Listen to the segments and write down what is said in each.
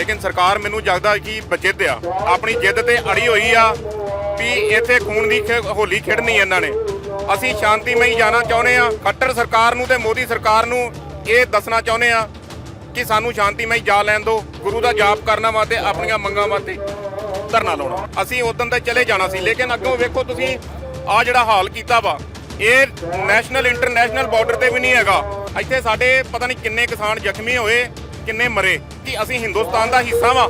ਲੇਕਿਨ ਸਰਕਾਰ ਮੈਨੂੰ ਜਗਦਾ ਕਿ ਬਚਿੱਤ ਆ। ਆਪਣੀ ਜਿੱਦ ਤੇ ਅੜੀ ਹੋਈ ਆ ਵੀ ਇੱਥੇ ਖੂਨ ਦੀ ਹੋਲੀ ਖੇਡਣੀ ਇਹਨਾਂ ਨੇ। ਅਸੀਂ ਸ਼ਾਂਤੀਮਈ ਜਾਣਾ ਚਾਹੁੰਦੇ ਆ। ਖੱਟਰ ਸਰਕਾਰ ਨੂੰ ਤੇ ਮੋਦੀ ਸਰਕਾਰ ਨੂੰ ਇਹ ਦੱਸਣਾ ਚਾਹੁੰਦੇ ਆ ਕਿ ਸਾਨੂੰ ਸ਼ਾਂਤੀਮਈ ਜਾ ਲੈਣ ਦਿਓ। ਗੁਰੂ ਦਾ ਜਾਪ ਕਰਨਾ ਵਾ ਆਪਣੀਆਂ ਮੰਗਾਂ ਵਾਸਤੇ ਧਰਨਾ ਲਾਉਣਾ। ਅਸੀਂ ਉਦੋਂ 'ਤੇ ਚਲੇ ਜਾਣਾ ਸੀ। ਲੇਕਿਨ ਅੱਗੋਂ ਵੇਖੋ ਤੁਸੀਂ, ਆ ਜਿਹੜਾ ਹਾਲ ਕੀਤਾ ਵਾ, ਇਹ ਨੈਸ਼ਨਲ ਇੰਟਰਨੈਸ਼ਨਲ ਬਾਰਡਰ ਤੇ ਵੀ ਨਹੀਂ ਹੈਗਾ। ਇੱਥੇ ਸਾਡੇ ਪਤਾ ਨਹੀਂ ਕਿੰਨੇ ਕਿਸਾਨ ਜ਼ਖਮੀ ਹੋਏ। ਕਿੰਨੇ ਮਰੇ ਕਿ ਅਸੀਂ ਹਿੰਦੁਸਤਾਨ ਦਾ ਹਿੱਸਾ ਵਾ?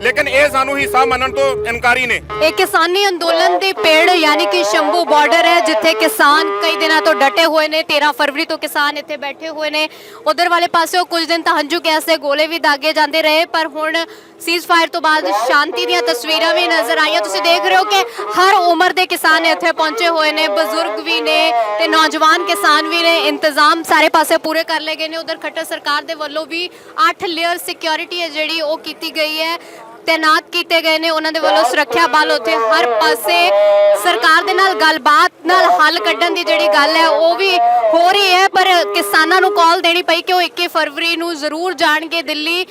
ਲੇਕਿਨ ਇਹ ਸਾਨੂੰ ਹਿੱਸਾ ਮੰਨਣ ਤੋਂ ਇਨਕਾਰੀ ਨੇ। ਇਹ ਕਿਸਾਨੀ ਅੰਦੋਲਨ ਦੇ ਪੇੜ ਯਾਨੀ ਕਿ ਸ਼ੰਭੂ ਬਾਰਡਰ ਹੈ, ਜਿੱਥੇ ਕਿਸਾਨ ਕਈ ਦਿਨਾਂ ਤੋਂ ਡਟੇ ਹੋਏ ਨੇ। 13 ਫਰਵਰੀ ਤੋਂ ਕਿਸਾਨ ਇੱਥੇ ਬੈਠੇ ਹੋਏ ਨੇ। ਉਧਰ ਵਾਲੇ ਪਾਸਿਓਂ ਕੁਝ ਦਿਨ ਤਾਂ ਹੰਝੂ ਗੈਸ ਦੇ ਗੋਲੇ ਵੀ ਦਾਗੇ ਜਾਂਦੇ ਰਹੇ, ਪਰ ਹੁਣ ਸੀਜ਼ ਫਾਇਰ ਤੋਂ ਬਾਅਦ ਸ਼ਾਂਤੀ ਦੀਆਂ ਤਸਵੀਰਾਂ ਵੀ ਨਜ਼ਰ ਆਈਆਂ। ਤੁਸੀਂ ਦੇਖ ਰਹੇ ਹੋ ਕਿ ਹਰ ਉਮਰ ਦੇ ਕਿਸਾਨ ਇੱਥੇ ਪਹੁੰਚੇ ਹੋਏ ਨੇ। ਬਜ਼ੁਰਗ ਵੀ ਨੇ ਤੇ ਨੌਜਵਾਨ ਕਿਸਾਨ ਵੀ ਨੇ। ਇੰਤਜ਼ਾਮ ਸਾਰੇ ਪਾਸੇ ਪੂਰੇ ਕਰ ਲਏ ਗਏ ਨੇ। ਉਧਰ ਖੱਟਰ ਸਰਕਾਰ ਦੇ ਵੱਲੋਂ ਵੀ 8 ਲੇਅਰ ਸਿਕਿਉਰਿਟੀ ਹੈ ਜਿਹੜੀ ਉਹ ਕੀਤੀ ਗਈ ਹੈ। ਤੈਨਾਤ ਕੀਤੇ ਗਏ ਨੇ ਉਹਨਾਂ ਦੇ ਵੱਲੋਂ ਸੁਰੱਖਿਆ ਬਲ ਉੱਥੇ ਹਰ ਪਾਸੇ ਸਰਕਾਰ ਦੇ ਨਾਲ ਗੱਲਬਾਤ ਨਾਲ ਹੱਲ ਕੱਢਣ ਦੀ ਜਿਹੜੀ ਗੱਲ ਹੈ ਉਹ ਵੀ ਹੋ ਰਹੀ ਹੈ ਪਰ ਕਿਸਾਨਾਂ ਨੂੰ ਕਾਲ ਦੇਣੀ ਪਈ ਕਿ ਉਹ 21 ਫਰਵਰੀ ਨੂੰ ਜ਼ਰੂਰ ਜਾਣਗੇ ਦਿੱਲੀ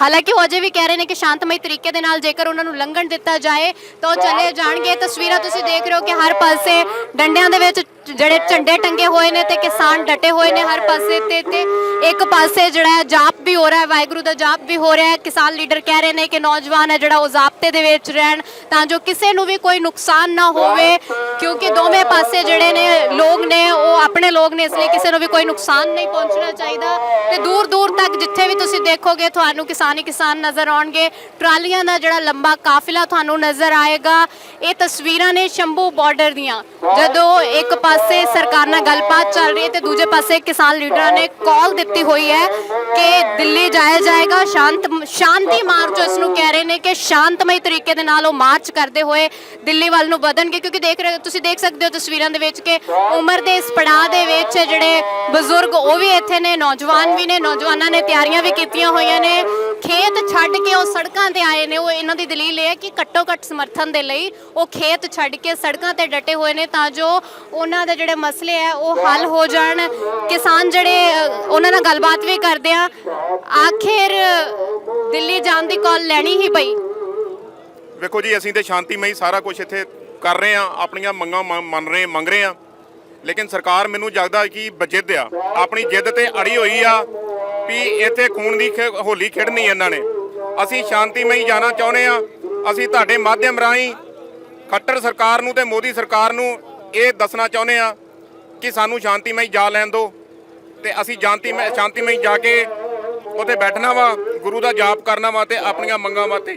ਹਾਲਾਂਕਿ ਉਹ ਅਜੇ ਵੀ ਕਹਿ ਰਹੇ ਨੇ ਕਿ ਸ਼ਾਂਤਮਈ ਤਰੀਕੇ ਦੇ ਨਾਲ ਜੇਕਰ ਉਹਨਾਂ ਨੂੰ ਲੰਘਣ ਦਿੱਤਾ ਜਾਏ ਤਾਂ ਉਹ ਚਲੇ ਜਾਣਗੇ ਤਸਵੀਰਾਂ ਤੁਸੀਂ ਦੇਖ ਰਹੇ ਹੋ ਕਿ ਹਰ ਪਾਸੇ ਡੰਡਿਆਂ ਦੇ ਵਿੱਚ ਜਿਹੜੇ ਝੰਡੇ ਟੰਗੇ ਹੋਏ ਨੇ ਤੇ ਕਿਸਾਨ ਡਟੇ ਹੋਏ ਨੇ ਹਰ ਪਾਸੇ ਤੇ ਤੇ ਇੱਕ ਪਾਸੇ ਜਿਹੜਾ ਹੈ ਜਾਪ ਵੀ ਹੋ ਰਿਹਾ ਹੈ, ਵਾਹਿਗੁਰੂ ਦਾ ਜਾਪ ਵੀ ਹੋ ਰਿਹਾ ਹੈ। ਕਿਸਾਨ ਲੀਡਰ ਕਹਿ ਰਹੇ ਨੇ ਕਿ ਨੌਜਵਾਨ ਹੈ ਜਿਹੜਾ ਉਹ ਜ਼ਾਬਤੇ ਦੇ ਵਿੱਚ ਰਹਿਣ ਤਾਂ ਜੋ ਕਿਸੇ ਨੂੰ ਵੀ ਕੋਈ ਨੁਕਸਾਨ ਨਾ ਹੋਵੇ, ਕਿਉਂਕਿ ਦੋਵੇਂ ਪਾਸੇ ਜਿਹੜੇ ਨੇ ਲੋਕ ਨੇ, ਉਹ ਆਪਣੇ ਲੋਕ ਨੇ, ਇਸ ਲਈ ਕਿਸੇ ਨੂੰ ਵੀ ਕੋਈ ਨੁਕਸਾਨ ਨਹੀਂ ਪਹੁੰਚਣਾ ਚਾਹੀਦਾ। ਤੇ ਦੂਰ ਦੂਰ ਤੱਕ ਜਿੱਥੇ ਵੀ ਤੁਸੀਂ ਦੇਖੋਗੇ ਤੁਹਾਨੂੰ ਕਿਸਾਨ ਹੀ ਕਿਸਾਨ ਨਜ਼ਰ ਆਉਣਗੇ। ਟਰਾਲੀਆਂ ਦਾ ਜਿਹੜਾ ਲੰਬਾ ਕਾਫਿਲਾ ਤੁਹਾਨੂੰ ਨਜ਼ਰ ਆਏਗਾ। ਇਹ ਤਸਵੀਰਾਂ ਨੇ ਸ਼ੰਭੂ ਬਾਰਡਰ ਦੀਆਂ। ਜਦੋਂ ਇੱਕ ਪਾਸੇ ਸਰਕਾਰ ਨਾਲ ਗੱਲਬਾਤ ਚੱਲ ਰਹੀ ਹੈ ਤੇ ਦੂਜੇ ਪਾਸੇ ਕਿਸਾਨ ਲੀਡਰਾਂ ਨੇ ਕਾਲ ਦਿੱਤੀ ਹੋਈ ਹੈ ਕਿ ਦਿੱਲੀ ਜਾਇਆ ਜਾਏਗਾ। ਸ਼ਾਂਤ, ਸ਼ਾਂਤੀ ਮਾਰਚ ਇਸ ਨੂੰ ਕਹਿ ਰਹੇ ਨੇ ਕਿ ਸ਼ਾਂਤਮਈ ਤਰੀਕੇ ਦੇ ਨਾਲ ਉਹ ਮਾਰਚ ਕਰਦੇ ਹੋਏ ਦਿੱਲੀ ਵੱਲ ਨੂੰ ਵਧਣਗੇ। ਕਿਉਂਕਿ ਦੇਖ ਰਹੇ ਤੁਸੀਂ ਦੇਖ ਸਕਦੇ ਹੋ ਤਸਵੀਰਾਂ ਦੇ ਵਿੱਚ ਕਿ ਉਮਰ ਦੇ ਇਸ ਪੜਾਅ ਦੇ ਵਿੱਚ ਜਿਹੜੇ ਬਜ਼ੁਰਗ ਉਹ ਵੀ ਇੱਥੇ ਨੇ, ਨੌਜਵਾਨ ਵੀ ਨੇ, ਨੌਜਵਾਨਾਂ ਨੇ ਤਿਆਰੀਆਂ ਵੀ ਕੀਤੀਆਂ ਹੋਈਆਂ ਨੇ। ਖੇਤ ਛੱਡ ਕੇ ਉਹ ਸੜਕਾਂ ਤੇ ਆਏ ਨੇ। ਉਹ ਇਹਨਾਂ ਦੀ ਦਲੀਲ ਇਹ ਹੈ ਕਿ ਘੱਟੋ ਘੱਟ ਸਮਰਥਨ ਦੇ ਲਈ ਉਹ ਖੇਤ ਛੱਡ ਕੇ ਸੜਕਾਂ ਤੇ ਡਟੇ ਹੋਏ ਨੇ ਤਾਂ ਜੋ ਉਹਨਾਂ ਦੇ ਜਿਹੜੇ ਮਸਲੇ ਹੈ ਉਹ ਹੱਲ ਹੋ ਜਾਣ। ਕਿਸਾਨ ਜਿਹੜੇ ਉਹਨਾਂ ਨਾਲ ਗੱਲਬਾਤ ਵੀ ਕਰਦੇ ਆ। ਆਖਿਰ ਦਿੱਲੀ ਜਾਣ ਦੀ ਕਾਲ ਲੈਣੀ ਹੀ ਪਈ। ਵੇਖੋ ਜੀ, ਅਸੀਂ ਤੇ ਸ਼ਾਂਤੀਮਈ ਸਾਰਾ ਕੁਝ ਇੱਥੇ ਕਰ ਰਹੇ ਆ ਆਪਣੀਆਂ ਮੰਗਾਂ ਮੰਨ ਰਹੇ, ਮੰਗ ਰਹੇ ਆ ਲੇਕਿਨ ਸਰਕਾਰ ਮੈਨੂੰ ਜਗਦਾ ਕਿ ਬਜਿੱਦ ਆ। ਆਪਣੀ ਜਿੱਦ ਤੇ ਅੜੀ ਹੋਈ ਆ। ਵੀ ਇੱਥੇ ਖੂਨ ਦੀ ਖੇ- ਹੋਲੀ ਖੇਡਣੀ ਇਹਨਾਂ ਨੇ। ਅਸੀਂ ਸ਼ਾਂਤੀਮਈ ਜਾਣਾ ਚਾਹੁੰਦੇ ਆ ਅਸੀਂ ਤੁਹਾਡੇ ਮਾਧਿਅਮ ਰਾਹੀਂ ਖੱਟਰ ਸਰਕਾਰ ਨੂੰ ਤੇ ਮੋਦੀ ਸਰਕਾਰ ਨੂੰ ਇਹ ਦੱਸਣਾ ਚਾਹੁੰਦੇ ਆ ਕਿ ਸਾਨੂੰ ਸ਼ਾਂਤੀਮਈ ਜਾ ਲੈਣ ਦਿਓ ਤੇ ਅਸੀਂ ਸ਼ਾਂਤੀਮਈ ਸ਼ਾਂਤੀਮਈ ਜਾ ਕੇ ਉੱਥੇ ਬੈਠਣਾ ਵਾ, ਗੁਰੂ ਦਾ ਜਾਪ ਕਰਨਾ ਵਾ ਤੇ ਆਪਣੀਆਂ ਮੰਗਾਂ ਵਾਸਤੇ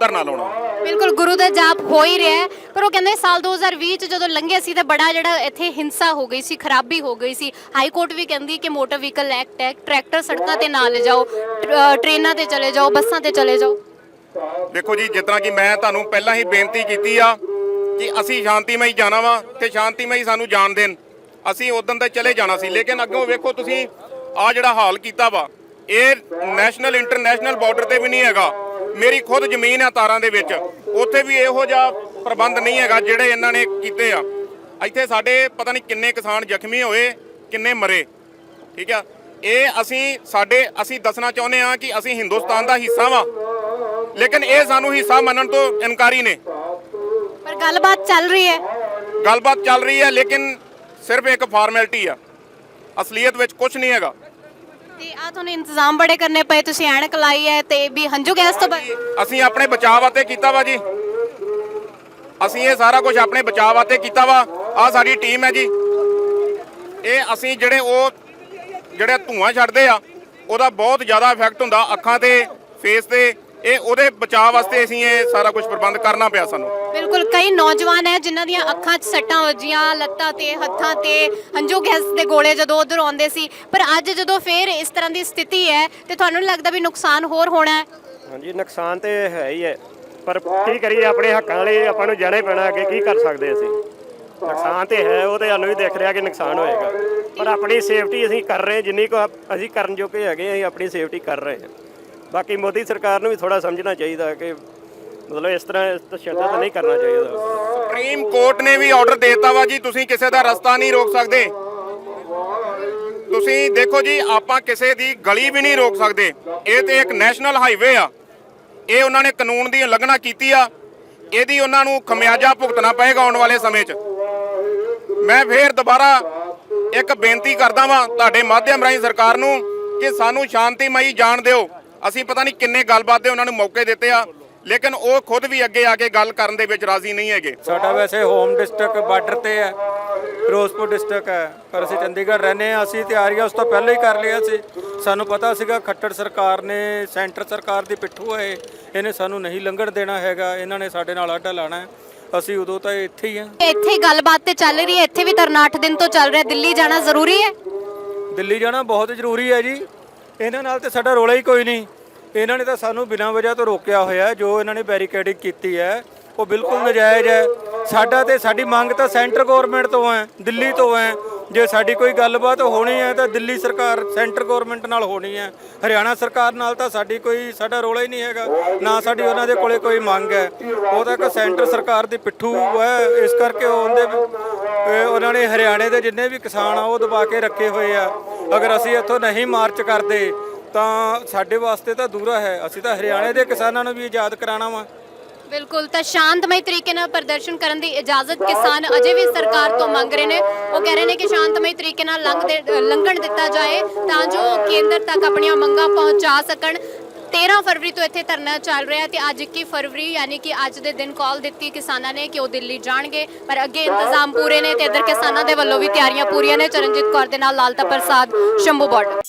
ਧਰਨਾ ਲਾਉਣਾ ਬਿਲਕੁਲ ਗੁਰੂ ਦਾ ਜਾਪ ਹੋ ਹੀ ਰਿਹਾ ਹੈ। ਪਰ ਉਹ ਕਹਿੰਦੇ ਸਾਲ 2020 ਚ ਜਦੋਂ ਲੰਘੇ ਸੀ ਤਾਂ ਬੜਾ ਜਿਹੜਾ ਇੱਥੇ ਹਿੰਸਾ ਹੋ ਗਈ ਸੀ, ਖਰਾਬੀ ਹੋ ਗਈ ਸੀ। ਹਾਈ ਕੋਰਟ ਵੀ ਕਹਿੰਦੀ ਕਿ ਮੋਟਰ ਵਹੀਕਲ ਐਕਟ ਹੈ ਟਰੈਕਟਰ ਸੜਕਾਂ ਤੇ ਨਾ ਲੈ ਜਾਓ ਟ੍ਰੇਨਾਂ ਤੇ ਚਲੇ ਜਾਓ, ਬੱਸਾਂ ਤੇ ਚਲੇ ਜਾਓ। ਦੇਖੋ ਜੀ, ਜਿਸ ਤਰ੍ਹਾਂ ਕਿ ਮੈਂ ਤੁਹਾਨੂੰ ਪਹਿਲਾਂ ਹੀ ਬੇਨਤੀ ਕੀਤੀ ਆ ਕਿ ਅਸੀਂ ਸ਼ਾਂਤੀਮਈ ਜਾਣਾ ਵਾ ਤੇ ਸ਼ਾਂਤੀਮਈ ਸਾਨੂੰ ਜਾਣ ਦੇਣ। ਅਸੀਂ ਉਦੋਂ ਤਾਂ ਚਲੇ ਜਾਣਾ ਸੀ, ਲੇਕਿਨ ਅੱਗੋਂ ਵੇਖੋ ਤੁਸੀਂ ਆ ਜਿਹੜਾ ਹਾਲ ਕੀਤਾ ਵਾ, ਇਹ ਨੈਸ਼ਨਲ ਇੰਟਰਨੈਸ਼ਨਲ ਬਾਰਡਰ ਤੇ ਵੀ ਨਹੀਂ ਹੈਗਾ। ਮੇਰੀ ਖੁਦ ਜ਼ਮੀਨ ਆ ਤਾਰਾਂ ਦੇ ਵਿੱਚ। ਉੱਥੇ ਵੀ ਇਹੋ ਜਿਹਾ ਪ੍ਰਬੰਧ ਨਹੀਂ ਹੈਗਾ ਜਿਹੜੇ ਇਹਨਾਂ ਨੇ ਕੀਤੇ ਆ। ਇੱਥੇ ਸਾਡੇ ਪਤਾ ਨਹੀਂ ਕਿੰਨੇ ਕਿਸਾਨ ਜ਼ਖਮੀ ਹੋਏ ਕਿੰਨੇ ਮਰੇ। ਠੀਕ ਆ? ਇਹ ਅਸੀਂ ਸਾਡੇ ਅਸੀਂ ਦੱਸਣਾ ਚਾਹੁੰਦੇ ਆ ਕਿ ਅਸੀਂ ਹਿੰਦੁਸਤਾਨ ਦਾ ਹਿੱਸਾ ਵਾ। ਲੇਕਿਨ ਇਹ ਸਾਨੂੰ ਹਿੱਸਾ ਮੰਨਣ ਤੋਂ ਇਨਕਾਰੀ ਨੇ। ਪਰ ਗੱਲਬਾਤ ਚੱਲ ਰਹੀ ਹੈ। ਗੱਲਬਾਤ ਚੱਲ ਰਹੀ ਹੈ ਲੇਕਿਨ ਸਿਰਫ ਇੱਕ ਫਾਰਮੈਲਿਟੀ ਆ। ਅਸਲੀਅਤ ਵਿੱਚ ਕੁਝ ਨਹੀਂ ਹੈਗਾ। ਤੇ ਆ ਤੁਹਾਨੂੰ ਇੰਤਜ਼ਾਮ ਬੜੇ ਕਰਨੇ ਪਏ, ਤੁਸੀਂ ਐਨਕ ਲਾਈ ਹੈ ਤੇ ਵੀ ਹੰਝੂ ਗੈਸ ਤੋਂ ਬ- ਅਸੀਂ ਆਪਣੇ ਬਚਾਅ ਵਾਸਤੇ ਕੀਤਾ ਵਾ ਜੀ। ਅਸੀਂ ਇਹ ਸਾਰਾ ਕੁਝ ਆਪਣੇ ਬਚਾਅ ਵਾਸਤੇ ਕੀਤਾ ਵਾ। ਆ ਸਾਡੀ ਟੀਮ ਹੈ ਜੀ। ਇਹ ਅਸੀਂ ਜਿਹੜੇ ਉਹ, ਜਿਹੜੇ ਧੂਆਂ ਛੱਡਦੇ ਆ, ਉਹਦਾ ਬਹੁਤ ਜ਼ਿਆਦਾ ਇਫੈਕਟ ਹੁੰਦਾ ਅੱਖਾਂ ਤੇ ਫੇਸ ਤੇ। ਇਹ ਉਹਦੇ ਬਚਾਅ ਵਾਸਤੇ ਅਸੀਂ ਇਹ ਸਾਰਾ ਕੁਝ ਪ੍ਰਬੰਧ ਕਰਨਾ ਪਿਆ ਸਾਨੂੰ। ਬਿਲਕੁਲ ਕਈ ਨੌਜਵਾਨ ਹੈ ਜਿਨ੍ਹਾਂ ਦੀਆਂ ਅੱਖਾਂ 'ਚ ਸੱਟਾਂ ਵੱਜੀਆਂ ਲੱਤਾਂ ਤੇ ਹੱਥਾਂ ਤੇ ਹੰਝੂ ਗੈਸ ਦੇ ਗੋਲੇ ਜਦੋਂ ਉਧਰ ਆਉਂਦੇ ਸੀ। ਪਰ ਅੱਜ ਜਦੋਂ ਫੇਰ ਇਸ ਤਰ੍ਹਾਂ ਦੀ ਸਥਿਤੀ ਹੈ ਤੇ ਤੁਹਾਨੂੰ ਨਹੀਂ ਲੱਗਦਾ ਵੀ ਨੁਕਸਾਨ ਹੋਰ ਹੋਣਾ ਹੈ? ਹਾਂਜੀ ਨੁਕਸਾਨ ਤੇ ਹੈ ਹੀ ਹੈ। ਪਰ ਕੀ ਕਰੀਏ ਆਪਣੇ ਹੱਕਾਂ ਲਈ ਆਪਾਂ ਨੂੰ ਜਾਣਾ ਹੀ ਪੈਣਾ ਅੱਗੇ ਕੀ ਕਰ ਸਕਦੇ ਅਸੀਂ? ਨੁਕਸਾਨ ਤੇ ਹੈ ਉਹ ਤੇ ਸਾਨੂੰ ਵੀ ਦਿਖ ਰਿਹਾ ਕਿ ਨੁਕਸਾਨ ਹੋਏਗਾ। ਪਰ ਆਪਣੀ ਸੇਫਟੀ ਅਸੀਂ ਕਰ ਰਹੇ ਜਿੰਨੀ ਕੋ ਅਸੀਂ ਕਰਨ ਜੋਗੇ ਹੈਗੇ ਅਸੀਂ ਆਪਣੀ ਸੇਫਟੀ ਕਰ ਰਹੇ ਹਾਂ। ਬਾਕੀ ਮੋਦੀ ਸਰਕਾਰ ਨੂੰ ਵੀ ਥੋੜਾ ਸਮਝਣਾ ਚਾਹੀਦਾ ਕਿ ਮਤਲਬ ਇਸ ਤਰ੍ਹਾਂ ਤਸ਼ੱਦਦ ਨਹੀਂ ਕਰਨਾ ਚਾਹੀਦਾ। ਸੁਪਰੀਮ ਕੋਰਟ ਨੇ ਵੀ ਆਰਡਰ ਦਿੱਤਾ ਵਾ ਜੀ, ਤੁਸੀਂ ਕਿਸੇ ਦਾ ਰਸਤਾ ਨਹੀਂ ਰੋਕ ਸਕਦੇ। ਤੁਸੀਂ ਤੁਸੀਂ ਦੇਖੋ ਜੀ, ਆਪਾਂ ਕਿਸੇ ਦੀ ਗਲੀ ਵੀ ਨਹੀਂ ਰੋਕ ਸਕਦੇ। ਇਹ ਤੇ ਇੱਕ ਨੈਸ਼ਨਲ ਹਾਈਵੇ ਆ। ਇਹ ਉਹਨਾਂ ਨੇ ਕਾਨੂੰਨ ਦੀ ਉਲੰਘਣਾ ਕੀਤੀ ਆ। ਇਹਦੀ ਉਹਨਾਂ ਨੂੰ ਖਮਿਆਜਾ ਭੁਗਤਣਾ ਪਏਗਾ ਆਉਣ ਵਾਲੇ ਸਮੇਂ 'ਚ। ਮੈਂ ਫੇਰ ਦੁਬਾਰਾ ਇੱਕ ਬੇਨਤੀ ਕਰਦਾ ਵਾਂ ਤੁਹਾਡੇ ਮਾਧਿਅਮ ਰਾਹੀਂ ਸਰਕਾਰ ਨੂੰ ਕਿ ਸਾਨੂੰ ਸ਼ਾਂਤੀਮਈ ਜਾਣ ਦਿਓ। ਅਸੀਂ ਪਤਾ ਨਹੀਂ ਕਿੰਨੇ ਗੱਲਬਾਤ ਦੇ ਉਹਨਾਂ ਨੂੰ ਮੌਕੇ ਦਿੱਤੇ ਆ ਲੇਕਿਨ ਉਹ ਖੁਦ ਵੀ ਅੱਗੇ ਆ ਕੇ ਗੱਲ ਕਰਨ ਦੇ ਵਿੱਚ ਰਾਜ਼ੀ ਨਹੀਂ ਹੈਗੇ। ਸਾਡਾ ਵੈਸੇ ਹੋਮ ਡਿਸਟ੍ਰਿਕਟ ਬਾਰਡਰ ਤੇ ਹੈ ਫਿਰੋਜ਼ਪੁਰ ਡਿਸਟ੍ਰਿਕਟ ਹੈ ਪਰ ਅਸੀਂ ਚੰਡੀਗੜ੍ਹ ਰਹਿੰਦੇ ਹਾਂ ਅਸੀਂ ਤਿਆਰੀਆਂ ਉਸ ਤੋਂ ਪਹਿਲਾਂ ਹੀ ਕਰ ਲਿਆ ਸੀ। ਸਾਨੂੰ ਪਤਾ ਸੀਗਾ ਖੱਟੜ ਸਰਕਾਰ ਨੇ ਸੈਂਟਰ ਸਰਕਾਰ ਦੀ ਪਿੱਠੂ ਹੈ ਇਹ। ਇਹਨੇ ਸਾਨੂੰ ਨਹੀਂ ਲੰਘਣ ਦੇਣਾ ਹੈਗਾ ਇਹਨਾਂ ਨੇ ਸਾਡੇ ਨਾਲ ਆਡਾ ਲਾਣਾ ਹੈ। ਅਸੀਂ ਉਦੋਂ ਤਾਂ ਇੱਥੇ ਹੀ ਹਾਂ। ਇੱਥੇ ਗੱਲਬਾਤ ਤੇ ਚੱਲ ਰਹੀ ਹੈ ਇੱਥੇ ਵੀ ਧਰਨਾ 8 ਦਿਨ ਤੋਂ ਚੱਲ ਰਿਹਾ ਦਿੱਲੀ ਜਾਣਾ ਜ਼ਰੂਰੀ ਹੈ? ਦਿੱਲੀ ਜਾਣਾ ਬਹੁਤ ਜ਼ਰੂਰੀ ਹੈ ਜੀ। ਇਹਨਾਂ ਨਾਲ ਤੇ ਸਾਡਾ ਰੋਲਾ ਹੀ ਕੋਈ ਨਹੀਂ। ਇਹਨਾਂ ਨੇ ਤਾਂ ਸਾਨੂੰ ਬਿਨਾਂ ਵਜ੍ਹਾ ਤੋਂ ਰੋਕਿਆ ਹੋਇਆ ਜੋ ਇਹਨਾਂ ਨੇ ਬੈਰੀਕੇਡਿੰਗ ਕੀਤੀ ਹੈ, ਉਹ ਬਿਲਕੁਲ ਨਜਾਇਜ਼ ਹੈ। ਸਾਡਾ ਤੇ ਸਾਡੀ ਮੰਗ ਤਾਂ ਸੈਂਟਰ ਗਵਰਨਮੈਂਟ ਤੋਂ ਹੈ, ਦਿੱਲੀ ਤੋਂ ਹੈ। ਜੇ ਸਾਡੀ ਕੋਈ ਗੱਲਬਾਤ ਹੋਣੀ ਹੈ, ਤਾਂ ਦਿੱਲੀ ਸਰਕਾਰ ਸੈਂਟਰ ਗਵਰਨਮੈਂਟ ਨਾਲ ਹੋਣੀ ਹੈ। ਹਰਿਆਣਾ ਸਰਕਾਰ ਨਾਲ ਤਾਂ ਸਾਡੀ ਕੋਈ, ਸਾਡਾ ਰੋਲਾ ਹੀ ਨਹੀਂ ਹੈਗਾ। ਨਾ ਸਾਡੀ ਉਹਨਾਂ ਦੇ ਕੋਲੇ ਕੋਈ ਮੰਗ ਹੈ। ਉਹ ਤਾਂ ਇੱਕ ਸੈਂਟਰ ਸਰਕਾਰ ਦੀ ਪਿੱਠੂ ਹੈ। ਇਸ ਕਰਕੇ ਉਹਦੇ ਇਹ ਉਹਨਾਂ ਨੇ ਹਰਿਆਣੇ ਦੇ ਜਿੰਨੇ ਵੀ ਕਿਸਾਨ ਆ, ਉਹ ਦਬਾ ਕੇ ਰੱਖੇ ਹੋਏ ਆ। ਅਗਰ ਅਸੀਂ ਇੱਥੋਂ ਨਹੀਂ ਮਾਰਚ ਕਰਦੇ, ਤਾਂ ਸਾਡੇ ਵਾਸਤੇ ਤਾਂ ਦੂਰਾ ਹੈ। ਅਸੀਂ ਤਾਂ ਹਰਿਆਣੇ ਦੇ ਕਿਸਾਨਾਂ ਨੂੰ ਵੀ ਆਜ਼ਾਦ ਕਰਾਉਣਾ ਵਾ। ਬਿਲਕੁਲ, ਤਾਂ ਸ਼ਾਂਤਮਈ ਤਰੀਕੇ ਨਾਲ ਪ੍ਰਦਰਸ਼ਨ ਕਰਨ ਦੀ ਇਜਾਜ਼ਤ ਕਿਸਾਨ ਅਜੇ ਵੀ ਸਰਕਾਰ ਤੋਂ ਮੰਗ ਰਹੇ ਨੇ। ਉਹ ਕਹਿ ਰਹੇ ਨੇ ਕਿ ਸ਼ਾਂਤਮਈ ਤਰੀਕੇ ਨਾਲ ਲੰਘਦੇ ਲੰਘਣ ਦਿੱਤਾ ਜਾਏ, ਤਾਂ ਜੋ ਕੇਂਦਰ ਤੱਕ ਆਪਣੀਆਂ ਮੰਗਾਂ ਪਹੁੰਚਾ ਸਕਣ। 13 ਫਰਵਰੀ ਤੋਂ ਇੱਥੇ ਧਰਨਾ ਚੱਲ ਰਿਹਾ ਤੇ ਅੱਜ 21 ਫਰਵਰੀ, ਯਾਨੀ ਕਿ ਅੱਜ ਦੇ ਦਿਨ ਕਾਲ ਦਿੱਤੀ ਕਿਸਾਨਾਂ ਨੇ ਕਿ ਉਹ ਦਿੱਲੀ ਜਾਣਗੇ। ਪਰ ਅੱਗੇ ਇੰਤਜ਼ਾਮ ਪੂਰੇ ਨੇ ਤੇ ਇੱਧਰ ਕਿਸਾਨਾਂ ਦੇ ਵੱਲੋਂ ਵੀ ਤਿਆਰੀਆਂ ਪੂਰੀਆਂ ਨੇ। ਚਰਨਜੀਤ ਕੌਰ ਦੇ ਨਾਲ ਲਾਲਤਾ ਪ੍ਰਸਾਦ, ਸ਼ੰਭੂ ਬਾਰਡਰ